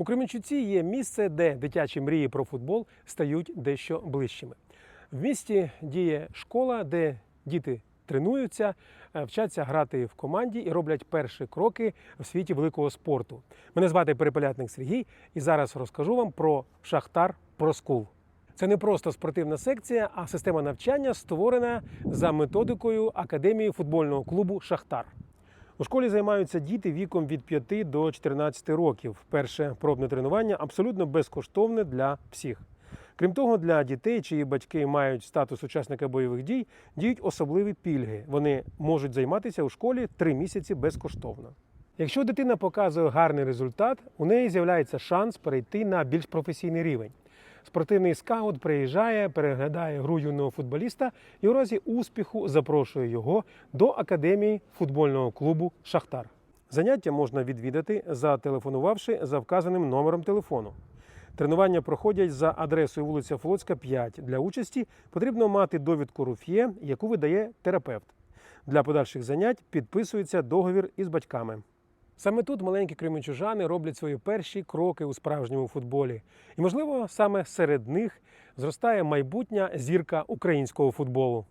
У Кременчуці є місце, де дитячі мрії про футбол стають дещо ближчими. В місті діє школа, де діти тренуються, е, вчаться грати в команді і роблять перші кроки в світі великого спорту. Мене звати Перепелятник Сергій, і зараз розкажу вам про Шахтар Проскул. Це не просто спортивна секція, а система навчання, створена за методикою Академії футбольного клубу Шахтар. У школі займаються діти віком від 5 до 14 років. Перше пробне тренування абсолютно безкоштовне для всіх. Крім того, для дітей, чиї батьки мають статус учасника бойових дій, діють особливі пільги. Вони можуть займатися у школі три місяці безкоштовно. Якщо дитина показує гарний результат, у неї з'являється шанс перейти на більш професійний рівень. Спортивний скаут приїжджає, переглядає гру юного футболіста і у разі успіху запрошує його до академії футбольного клубу Шахтар. Заняття можна відвідати, зателефонувавши за вказаним номером телефону. Тренування проходять за адресою вулиця Флотська, 5. Для участі потрібно мати довідку руф'є, яку видає терапевт. Для подальших занять підписується договір із батьками. Саме тут маленькі кременчужани роблять свої перші кроки у справжньому футболі. І, можливо, саме серед них зростає майбутня зірка українського футболу.